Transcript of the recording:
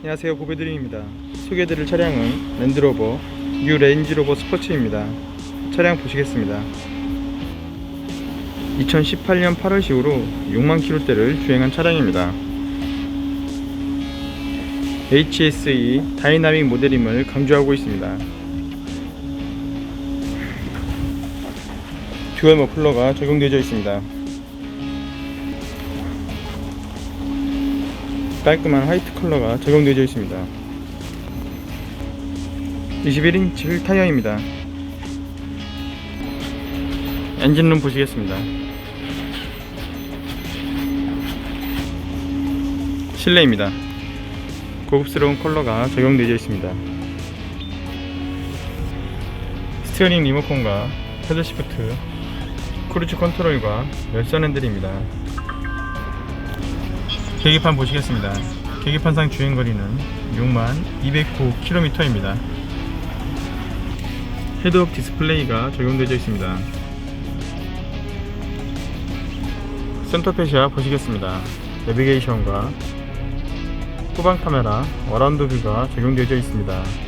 안녕하세요. 보배드림입니다. 소개해드릴 차량은 랜드로버 뉴 레인지로버 스포츠입니다. 차량 보시겠습니다. 2018년 8월식으로 6만 킬로대를 주행한 차량입니다. HSE 다이나믹 모델임을 강조하고 있습니다. 듀얼 머플러가 적용되어 있습니다 깔끔한 화이트 컬러가 적용되어 있습니다. 21인치 휠 타이어입니다. 엔진룸 보시겠습니다. 실내입니다. 고급스러운 컬러가 적용되어 있습니다. 스티어링 리모컨과 패들 시프트, 크루즈 컨트롤과 열선 핸들입니다. 계기판 보시겠습니다. 계기판상 주행거리는 6만 209km입니다. 헤드업 디스플레이가 적용되어 있습니다. 센터페시아 보시겠습니다. 내비게이션과 후방 카메라, 어라운드 뷰가 적용되어 있습니다.